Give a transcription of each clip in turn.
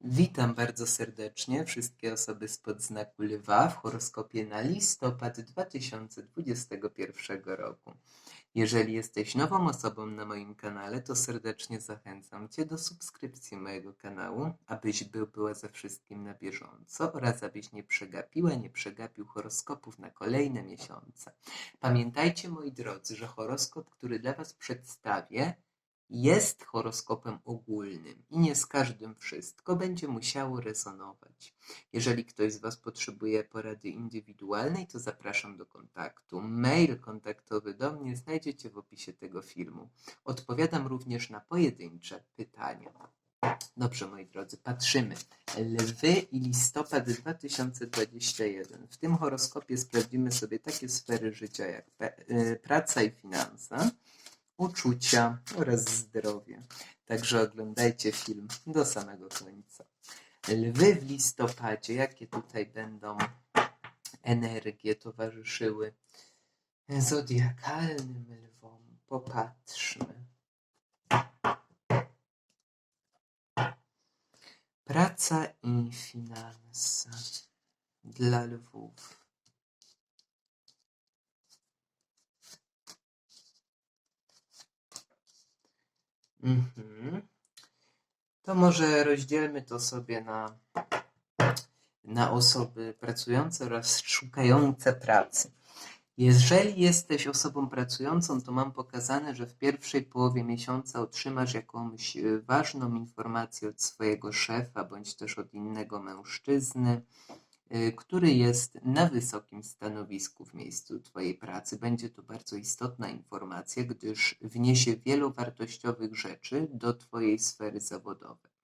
Witam bardzo serdecznie wszystkie osoby spod znaku lwa w horoskopie na listopad 2021 roku. Jeżeli jesteś nową osobą na moim kanale, to serdecznie zachęcam Cię do subskrypcji mojego kanału, abyś był była ze wszystkim na bieżąco oraz abyś nie przegapiła, nie przegapił horoskopów na kolejne miesiące. Pamiętajcie moi drodzy, że horoskop, który dla Was przedstawię, jest horoskopem ogólnym i nie z każdym wszystko będzie musiało rezonować. Jeżeli ktoś z Was potrzebuje porady indywidualnej, to zapraszam do kontaktu. Mail kontaktowy do mnie znajdziecie w opisie tego filmu. Odpowiadam również na pojedyncze pytania. Dobrze, moi drodzy, patrzymy. Lwy i listopad 2021. W tym horoskopie sprawdzimy sobie takie sfery życia jak y, praca i finanse uczucia oraz zdrowie. Także oglądajcie film do samego końca. Lwy w listopadzie, jakie tutaj będą energie towarzyszyły zodiakalnym lwom? Popatrzmy. Praca i finanse dla lwów. Mhm. To może rozdzielmy to sobie na, na osoby pracujące oraz szukające pracy. Jeżeli jesteś osobą pracującą, to mam pokazane, że w pierwszej połowie miesiąca otrzymasz jakąś e, ważną informację od swojego szefa bądź też od innego mężczyzny, który jest na wysokim stanowisku w miejscu Twojej pracy. Będzie to bardzo istotna informacja, gdyż wniesie wielu wartościowych rzeczy do Twojej sfery zawodowej.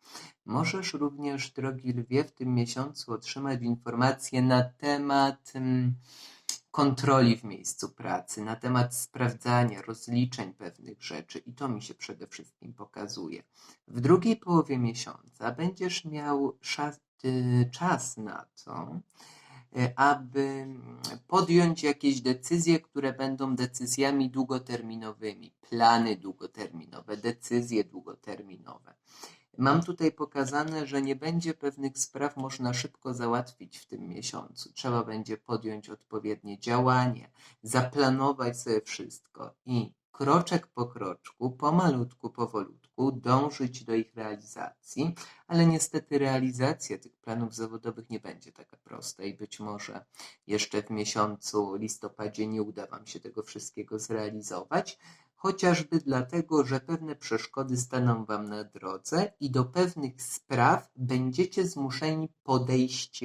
Możesz również, drogi lwie, w tym miesiącu otrzymać informacje na temat mm, kontroli w miejscu pracy, na temat sprawdzania, rozliczeń pewnych rzeczy i to mi się przede wszystkim pokazuje. W drugiej połowie miesiąca będziesz miał y, czas na to, y, aby podjąć jakieś decyzje, które będą decyzjami długoterminowymi, plany długoterminowe, decyzje długoterminowe. Mam tutaj pokazane, że nie będzie pewnych spraw można szybko załatwić w tym miesiącu. Trzeba będzie podjąć odpowiednie działanie, zaplanować sobie wszystko i kroczek po kroczku, pomalutku, powolutku dążyć do ich realizacji, ale niestety realizacja tych planów zawodowych nie będzie taka prosta i być może jeszcze w miesiącu listopadzie nie uda Wam się tego wszystkiego zrealizować, chociażby dlatego, że pewne przeszkody staną Wam na drodze i do pewnych spraw będziecie zmuszeni podejść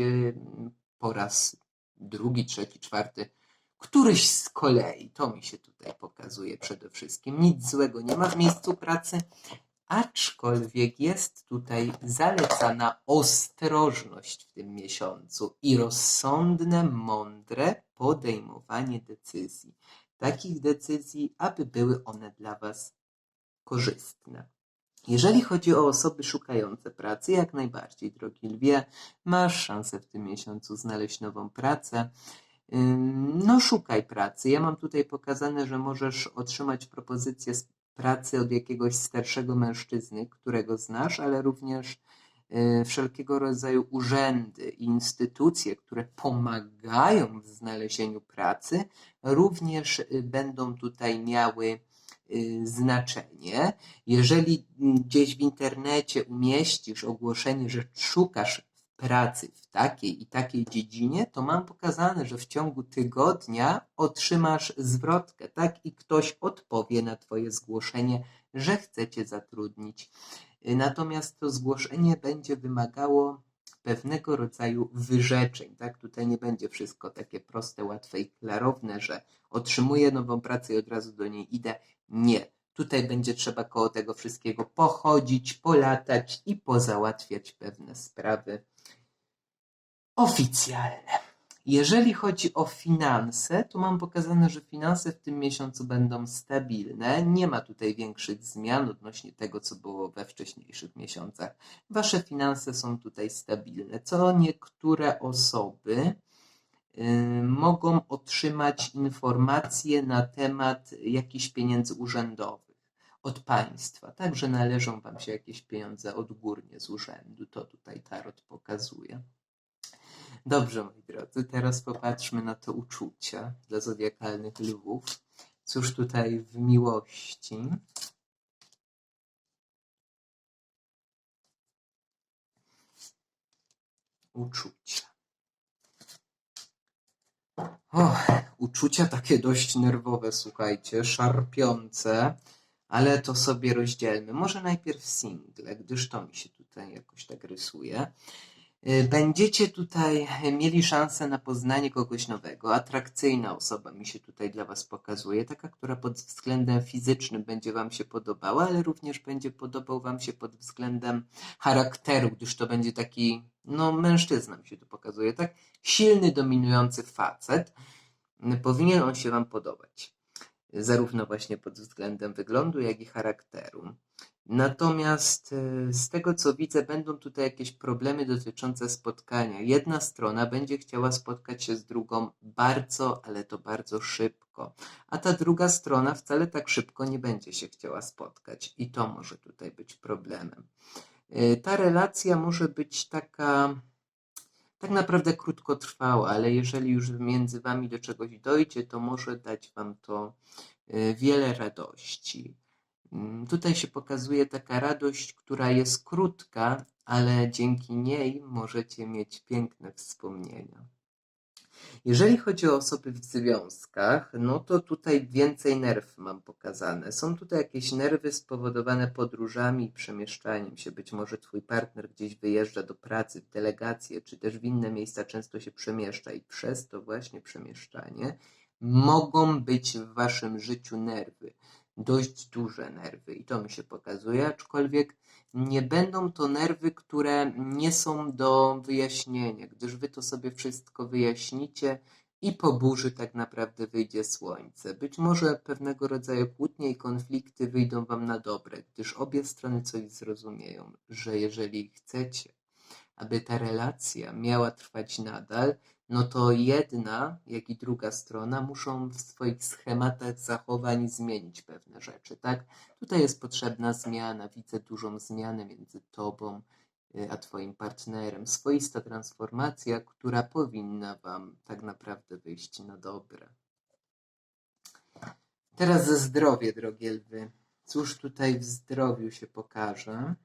po raz drugi, trzeci, czwarty, któryś z kolei. To mi się tutaj pokazuje przede wszystkim. Nic złego nie ma w miejscu pracy, aczkolwiek jest tutaj zalecana ostrożność w tym miesiącu i rozsądne, mądre podejmowanie decyzji takich decyzji, aby były one dla Was korzystne. Jeżeli chodzi o osoby szukające pracy, jak najbardziej, drogi lwie, masz szansę w tym miesiącu znaleźć nową pracę. No, szukaj pracy. Ja mam tutaj pokazane, że możesz otrzymać propozycję pracy od jakiegoś starszego mężczyzny, którego znasz, ale również wszelkiego rodzaju urzędy i instytucje, które pomagają w znalezieniu pracy, również y, będą tutaj miały y, znaczenie. Jeżeli mm, gdzieś w internecie umieścisz ogłoszenie, że szukasz pracy w takiej i takiej dziedzinie, to mam pokazane, że w ciągu tygodnia otrzymasz zwrotkę, tak? I ktoś odpowie na Twoje zgłoszenie, że chce Cię zatrudnić. Natomiast to zgłoszenie będzie wymagało pewnego rodzaju wyrzeczeń, tak? Tutaj nie będzie wszystko takie proste, łatwe i klarowne, że otrzymuję nową pracę i od razu do niej idę. Nie. Tutaj będzie trzeba koło tego wszystkiego pochodzić, polatać i pozałatwiać pewne sprawy oficjalne. Jeżeli chodzi o finanse, to mam pokazane, że finanse w tym miesiącu będą stabilne. Nie ma tutaj większych zmian odnośnie tego, co było we wcześniejszych miesiącach. Wasze finanse są tutaj stabilne. Co niektóre osoby y, mogą otrzymać informacje na temat jakichś pieniędzy urzędowych. od państwa, także należą wam się jakieś pieniądze odgórnie z urzędu, to tutaj tarot pokazuje. Dobrze, moi drodzy, teraz popatrzmy na to uczucia dla zodiakalnych lwów. Cóż tutaj w miłości? Uczucia. O, uczucia takie dość nerwowe, słuchajcie, szarpiące, ale to sobie rozdzielmy. Może najpierw single, gdyż to mi się tutaj jakoś tak rysuje. Y, Będziecie tutaj mieli szansę na poznanie kogoś nowego. Atrakcyjna osoba mi się tutaj dla Was pokazuje, taka, która pod względem fizycznym będzie Wam się podobała, ale również będzie podobał Wam się pod względem charakteru, gdyż to będzie taki, no mężczyzna mi się tu pokazuje, tak? Silny, dominujący facet. Powinien on się Wam podobać. Zarówno właśnie pod względem wyglądu, jak i charakteru. Natomiast e, z tego co widzę, będą tutaj jakieś problemy dotyczące spotkania. Jedna strona będzie chciała spotkać się z drugą bardzo, ale to bardzo szybko, a ta druga strona wcale tak szybko nie będzie się chciała spotkać, i to może tutaj być problemem. E, Ta relacja może być taka tak naprawdę krótkotrwała, ale jeżeli już między wami do czegoś dojdzie, to może dać wam to e, wiele radości. Mm, Tutaj się pokazuje taka radość, która jest krótka, ale dzięki niej możecie mieć piękne wspomnienia. Jeżeli chodzi o osoby w związkach, no to tutaj więcej nerw mam pokazane. Są tutaj jakieś nerwy spowodowane podróżami i przemieszczaniem się. Być może twój partner gdzieś wyjeżdża do pracy, w delegację, czy też w inne miejsca często się przemieszcza i przez to właśnie przemieszczanie mogą być w waszym życiu nerwy. Dość duże nerwy i to mi się pokazuje, aczkolwiek nie będą to nerwy, które nie są do wyjaśnienia, gdyż wy to sobie wszystko wyjaśnicie i po burzy tak naprawdę wyjdzie słońce. Być może pewnego rodzaju kłótnie i konflikty wyjdą wam na dobre, gdyż obie strony coś zrozumieją, że jeżeli chcecie, aby ta relacja miała trwać nadal, no to jedna, jak i druga strona muszą w swoich schematach zachowań zmienić pewne rzeczy, tak? Tutaj jest potrzebna zmiana, widzę dużą zmianę między tobą y, a twoim partnerem. Swoista transformacja, która powinna wam tak naprawdę wyjść na dobre. Teraz ze zdrowie, drogie lwy. Cóż tutaj w zdrowiu się pokaże?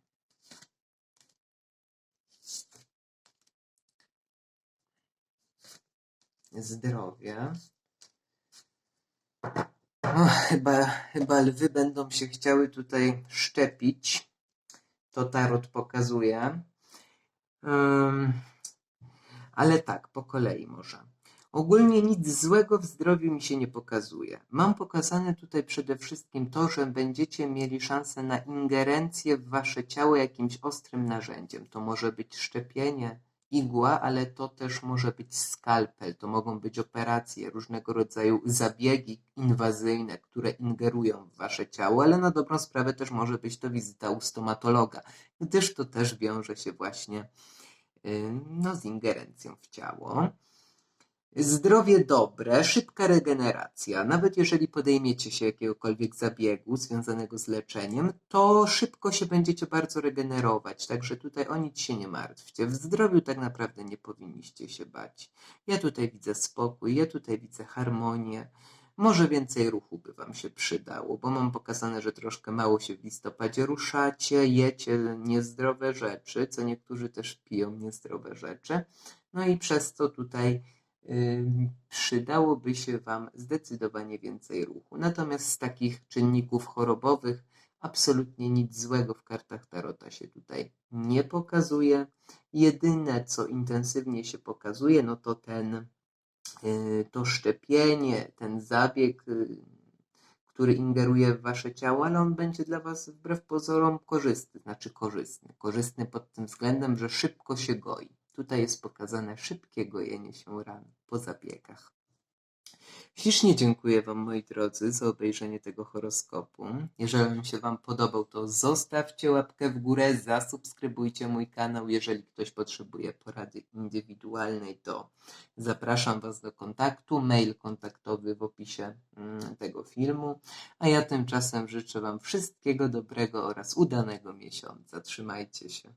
Zdrowie. O, chyba, chyba lwy będą się chciały tutaj szczepić. To tarot pokazuje. Ym, ale tak, po kolei może. Ogólnie nic złego w zdrowiu mi się nie pokazuje. Mam pokazane tutaj przede wszystkim to, że będziecie mieli szansę na ingerencję w wasze ciało jakimś ostrym narzędziem. To może być szczepienie, igła, ale to też może być skalpel. To mogą być operacje, różnego rodzaju zabiegi inwazyjne, które ingerują w wasze ciało, ale na dobrą sprawę też może być to wizyta u stomatologa, gdyż to też wiąże się właśnie y, no, z ingerencją w ciało. Zdrowie dobre, szybka regeneracja. Nawet jeżeli podejmiecie się jakiegokolwiek zabiegu związanego z leczeniem, to szybko się będziecie bardzo regenerować. Także tutaj o nic się nie martwcie. W zdrowiu tak naprawdę nie powinniście się bać. Ja tutaj widzę spokój, ja tutaj widzę harmonię. Może więcej ruchu by Wam się przydało, bo mam pokazane, że troszkę mało się w listopadzie ruszacie, jecie niezdrowe rzeczy, co niektórzy też piją niezdrowe rzeczy. No i przez to tutaj przydałoby się Wam zdecydowanie więcej ruchu. Natomiast z takich czynników chorobowych absolutnie nic złego w kartach Tarota się tutaj nie pokazuje. Jedyne, co intensywnie się pokazuje, no to ten, yy, to szczepienie, ten zabieg, yy, który ingeruje w Wasze ciało, ale on będzie dla Was wbrew pozorom korzystny, znaczy korzystny. Korzystny pod tym względem, że szybko się goi. Tutaj jest pokazane szybkie gojenie się ran po zabiegach. Ślicznie dziękuję Wam, moi drodzy, za obejrzenie tego horoskopu. Jeżeli się Wam podobał, to zostawcie łapkę w górę, zasubskrybujcie mój kanał. Jeżeli ktoś potrzebuje porady indywidualnej, to zapraszam Was do kontaktu. Mail kontaktowy w opisie mm, tego filmu. A ja tymczasem życzę Wam wszystkiego dobrego oraz udanego miesiąca. Trzymajcie się.